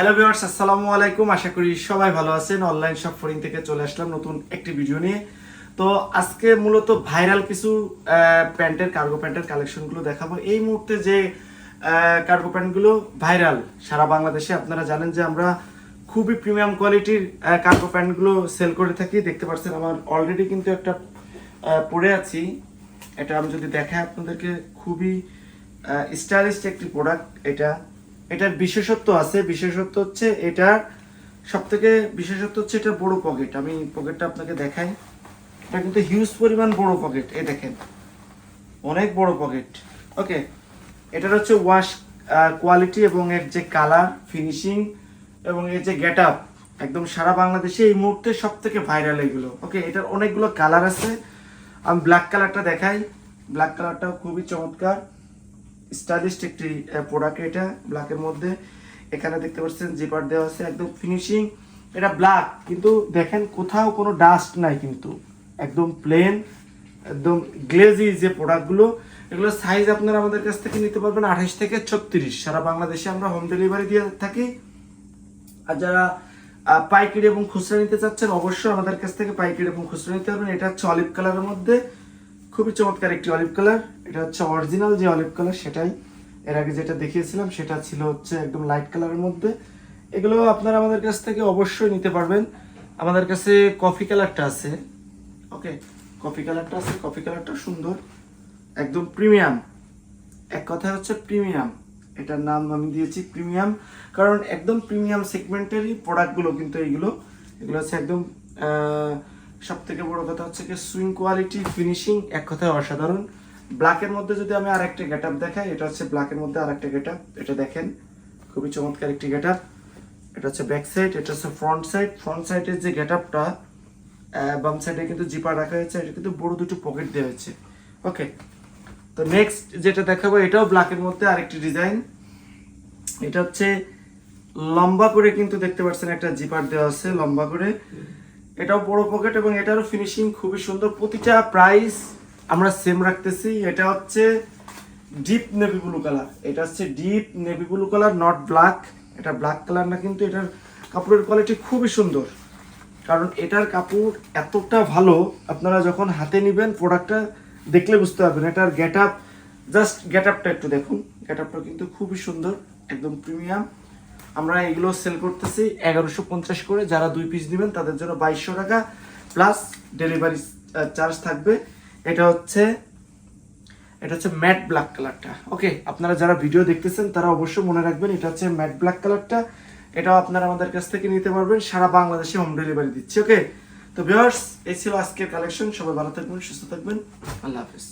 Hello viewers আসসালামু আলাইকুম। আশা করি সবাই ভালো আছেন। অনলাইন শপ ফরিং থেকে চলে আসলাম নতুন একটি ভিডিও নিয়ে। তো আজকে মূলত ভাইরাল কিছু প্যান্টের কার্গো প্যান্টের কালেকশনগুলো দেখাবো। এই মুহূর্তে যে কার্গো প্যান্টগুলো ভাইরাল সারা বাংলাদেশে, আপনারা জানেন যে আমরা খুবই প্রিমিয়াম কোয়ালিটির কার্গো প্যান্টগুলো সেল করে থাকি। দেখতে পাচ্ছেন আমার অলরেডি কিন্তু একটা পরে আছি। এটা আমি যদি দেখাই আপনাদেরকে, খুবই স্টাইলিশ একটি প্রোডাক্ট এটা। এটার বিশেষত্ব আছে, বিশেষত্ব হচ্ছে এটার সব থেকে বিশেষত্ব হচ্ছে এটা বড় পকেট আমি পকেটটা আপনাকে দেখাই। এটা কিন্তু হিউজ পরিমাণ বড় পকেট এ দেখেন। অনেক বড় পকেট ওকে এটার হচ্ছে ওয়াশ কোয়ালিটি এবং এর যে কালার ফিনিশিং এবং এর যে গেট আপ একদম সারা বাংলাদেশে এই মুহূর্তে সব থেকে ভাইরাল এগুলো। ওকে এটার অনেকগুলো কালার আছে। আমি ব্ল্যাক কালারটা দেখাই। ব্ল্যাক কালারটাও খুবই চমৎকার। স্টাইলিশ একটি প্রোডাক্ট এটা ব্ল্যাকের মধ্যে। এখানে দেখতে পাচ্ছেন জিপার দেওয়া আছে, একদম ফিনিশিং এটা ব্ল্যাক কিন্তু দেখেন কোথাও কোনো ডাস্ট নাই কিন্তু। একদম প্লেন একদম গ্লেজি যে প্রোডাক্টগুলো এগুলো সাইজ আপনারা আমাদের কাছ থেকে নিতে পারবেন আঠাশ থেকে ছত্রিশ। সারা বাংলাদেশে আমরা হোম ডেলিভারি দিয়ে থাকি। আর যারা পাইকারি এবং খুচরা নিতে চাচ্ছেন, অবশ্যই আমাদের কাছ থেকে পাইকারি এবং খুচরা নিতে পারবেন। এটা হচ্ছে অলিভ কালারের মধ্যে। খুবই চমৎকার একটি অলিভ কালার এটা হচ্ছে অরিজিনাল যে অলিভ কালার সেটাই। এর আগে যেটা দেখিয়েছিলাম, সেটা ছিল হচ্ছে একদম লাইট কালারের মধ্যে। এগুলো আপনারা আমাদের কাছ থেকে অবশ্যই নিতে পারবেন। আমাদের কাছে কফি কালারটা আছে। ওকে কফি কালারটা আছে। কফি কালারটা সুন্দর। একদম প্রিমিয়াম এক কথা হচ্ছে প্রিমিয়াম এটার নাম আমি দিয়েছি প্রিমিয়াম কারণ একদম প্রিমিয়াম সেগমেন্টেরই প্রোডাক্টগুলো কিন্তু এইগুলো। এগুলো হচ্ছে একদম সব থেকে বড় কথা হচ্ছে কি সুইং কোয়ালিটি ফিনিশিং এক কথায় অসাধারণ। ব্ল্যাকের মধ্যে যদি আমি আর একটা গেট দেখাই, এটা হচ্ছে ব্ল্যাকের মধ্যে আর একটা গেট এটা দেখেন, খুবই চমৎকার একটি গেট আপ এটা হচ্ছে ব্যাক সাইড এটা হচ্ছে ফ্রন্ট সাইড ফ্রন্ট সাইডের যে গেট আপটা বাম সাইডে কিন্তু জিপার রাখা হয়েছে, এটা কিন্তু বড় দুটো পকেট দেওয়া হয়েছে। ওকে তো নেক্সট যেটা দেখাবো, এটাও ব্ল্যাকের মধ্যে আরেকটি ডিজাইন এটা হচ্ছে লম্বা করে কিন্তু দেখতে পাচ্ছেন একটা জিপার দেওয়া আছে, লম্বা করে। এটাও বড় পকেট এবং এটারও ফিনিশিং খুবই সুন্দর। প্রতিটা প্রাইস আমরা সেম রাখতেছি। এটা হচ্ছে ডিপ নেভি ব্লু কালার এটা হচ্ছে deep navy blue colour not black এটা ব্ল্যাক কালার না, কিন্তু এটার কাপড়ের কোয়ালিটি খুবই সুন্দর। কারণ এটার কাপড় এতটা ভালো, আপনারা যখন হাতে নেবেন প্রোডাক্টটা দেখলে বুঝতে পারবেন। এটার গেট আপ জাস্ট গেট আপটা একটু দেখুন। গেট আপটা কিন্তু খুবই সুন্দর, একদম প্রিমিয়াম আমরা এগুলো সেল করতেছি এগারোশো পঞ্চাশ করে। যারা দুই পিস নেবেন, তাদের জন্য বাইশশো টাকা। প্লাস ডেলিভারি চার্জ থাকবে। এটা হচ্ছে এটা হচ্ছে ম্যাট ব্ল্যাক কালারটা ওকে আপনারা যারা ভিডিও দেখতেছেন, তারা অবশ্যই মনে রাখবেন, এটা হচ্ছে ম্যাট ব্ল্যাক কালারটা এটাও আপনারা আমাদের কাছ থেকে নিতে পারবেন। সারা বাংলাদেশে হোম ডেলিভারি দিচ্ছে ওকে তো ভিউয়ার্স এই ছিল আজকের কালেকশন সবাই ভালো থাকবেন, সুস্থ থাকবেন। আল্লাহ হাফিজ।